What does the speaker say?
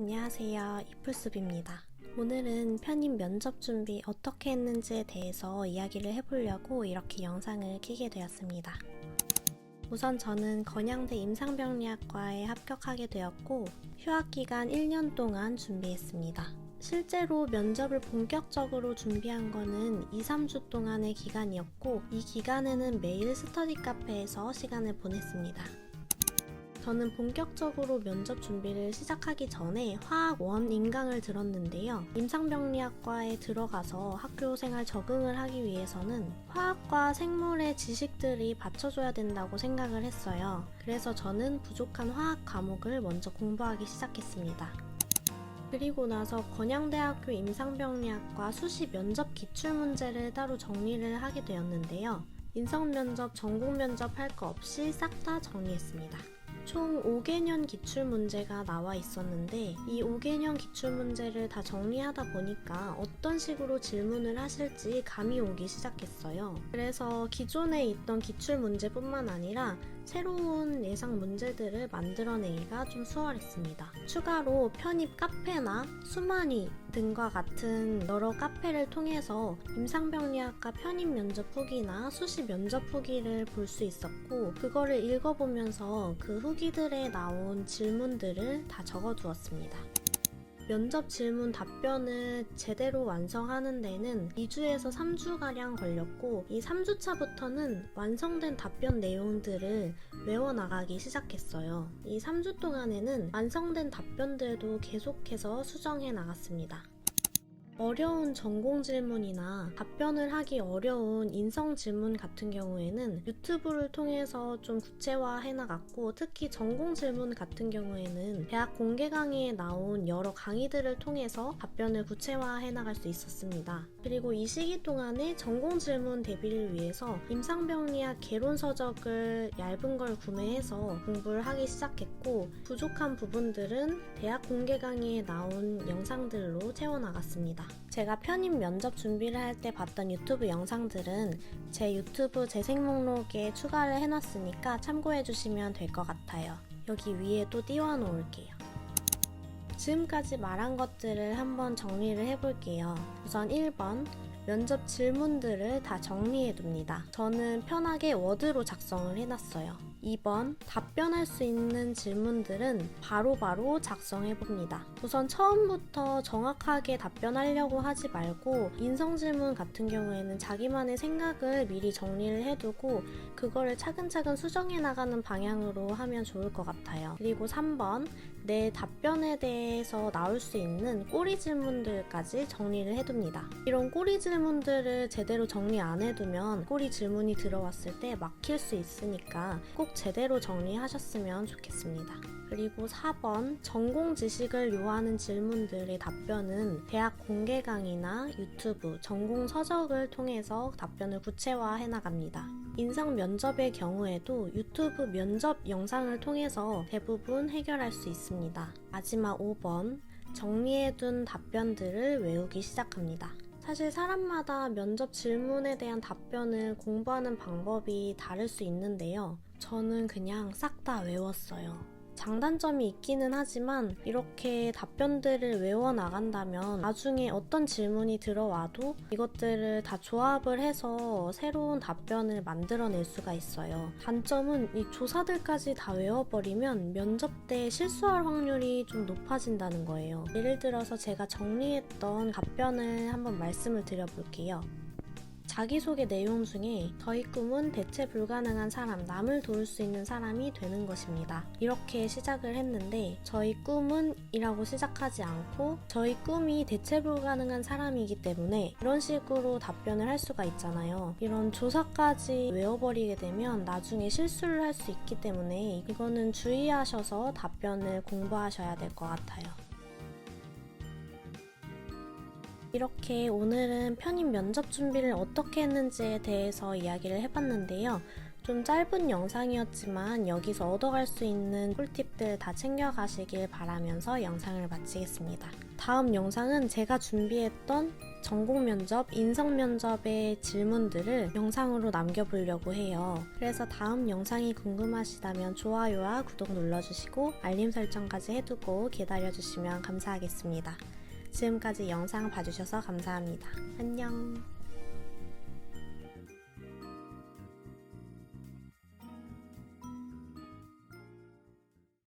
안녕하세요. 이플숲입니다. 오늘은 편입 면접 준비 어떻게 했는지에 대해서 이야기를 해보려고 이렇게 영상을 켜게 되었습니다. 우선 저는 건양대 임상병리학과에 합격하게 되었고 휴학 기간 1년 동안 준비했습니다. 실제로 면접을 본격적으로 준비한 거는 2, 3주 동안의 기간이었고 이 기간에는 매일 스터디 카페에서 시간을 보냈습니다. 저는 본격적으로 면접 준비를 시작하기 전에 화학 원 인강을 들었는데요. 임상병리학과에 들어가서 학교 생활 적응을 하기 위해서는 화학과 생물의 지식들이 받쳐줘야 된다고 생각을 했어요. 그래서 저는 부족한 화학 과목을 먼저 공부하기 시작했습니다. 그리고 나서 건양대학교 임상병리학과 수시 면접 기출문제를 따로 정리를 하게 되었는데요. 인성 면접, 전공 면접 할 거 없이 싹 다 정리했습니다. 총 5개년 기출 문제가 나와 있었는데 이 5개년 기출 문제를 다 정리하다 보니까 어떤 식으로 질문을 하실지 감이 오기 시작했어요. 그래서 기존에 있던 기출 문제뿐만 아니라 새로운 예상 문제들을 만들어내기가 좀 수월했습니다. 추가로 편입 카페나 수만이 등과 같은 여러 카페를 통해서 임상병리학과 편입 면접 후기나 수시 면접 후기를 볼 수 있었고 그거를 읽어보면서 그 후기 들에 나온 질문들을 다 적어 두었습니다. 면접 질문 답변을 제대로 완성하는 데는 2주에서 3주가량 걸렸고 이 3주차부터는 완성된 답변 내용들을 외워나가기 시작했어요. 이 3주 동안에는 완성된 답변들도 계속해서 수정해 나갔습니다. 어려운 전공 질문이나 답변을 하기 어려운 인성 질문 같은 경우에는 유튜브를 통해서 좀 구체화해 나갔고 특히 전공 질문 같은 경우에는 대학 공개 강의에 나온 여러 강의들을 통해서 답변을 구체화해 나갈 수 있었습니다. 그리고 이 시기 동안에 전공 질문 대비를 위해서 임상병리학 개론 서적을 얇은 걸 구매해서 공부를 하기 시작했고 부족한 부분들은 대학 공개 강의에 나온 영상들로 채워 나갔습니다. 제가 편입 면접 준비를 할 때 봤던 유튜브 영상들은 제 유튜브 재생 목록에 추가를 해놨으니까 참고해 주시면 될 것 같아요. 여기 위에 또 띄워 놓을게요. 지금까지 말한 것들을 한번 정리를 해볼게요. 우선 1번. 면접 질문들을 다 정리해 둡니다. 저는 편하게 워드로 작성을 해놨어요. 2번. 답변할 수 있는 질문들은 바로 바로 작성해 봅니다. 우선 처음부터 정확하게 답변하려고 하지 말고 인성 질문 같은 경우에는 자기만의 생각을 미리 정리를 해두고 그거를 차근차근 수정해 나가는 방향으로 하면 좋을 것 같아요. 그리고 3번. 내 답변에 대해서 나올 수 있는 꼬리 질문들까지 정리를 해둡니다. 이런 꼬리 질문들을 제대로 정리 안 해두면 꼬리 질문이 들어왔을 때 막힐 수 있으니까 꼭 제대로 정리하셨으면 좋겠습니다. 그리고 4번 전공 지식을 요하는 질문들의 답변은 대학 공개 강의나 유튜브 전공 서적을 통해서 답변을 구체화해 나갑니다. 인성 면접의 경우에도 유튜브 면접 영상을 통해서 대부분 해결할 수 있습니다. 마지막 5번 정리해둔 답변들을 외우기 시작합니다. 사실 사람마다 면접 질문에 대한 답변을 공부하는 방법이 다를 수 있는데요. 저는 그냥 싹 다 외웠어요. 장단점이 있기는 하지만 이렇게 답변들을 외워 나간다면 나중에 어떤 질문이 들어와도 이것들을 다 조합을 해서 새로운 답변을 만들어낼 수가 있어요. 단점은 이 조사들까지 다 외워버리면 면접 때 실수할 확률이 좀 높아진다는 거예요. 예를 들어서 제가 정리했던 답변을 한번 말씀을 드려볼게요. 자기소개 내용 중에 저희 꿈은 대체 불가능한 사람, 남을 도울 수 있는 사람이 되는 것입니다. 이렇게 시작을 했는데 저희 꿈은 이라고 시작하지 않고 저희 꿈이 대체 불가능한 사람이기 때문에 이런 식으로 답변을 할 수가 있잖아요. 이런 조사까지 외워버리게 되면 나중에 실수를 할 수 있기 때문에 이거는 주의하셔서 답변을 공부하셔야 될 것 같아요. 이렇게 오늘은 편입 면접 준비를 어떻게 했는지에 대해서 이야기를 해봤는데요. 좀 짧은 영상이었지만 여기서 얻어갈 수 있는 꿀팁들 다 챙겨가시길 바라면서 영상을 마치겠습니다. 다음 영상은 제가 준비했던 전공 면접, 인성 면접의 질문들을 영상으로 남겨보려고 해요. 그래서 다음 영상이 궁금하시다면 좋아요와 구독 눌러주시고 알림 설정까지 해두고 기다려주시면 감사하겠습니다. 지금까지 영상 봐주셔서 감사합니다. 안녕.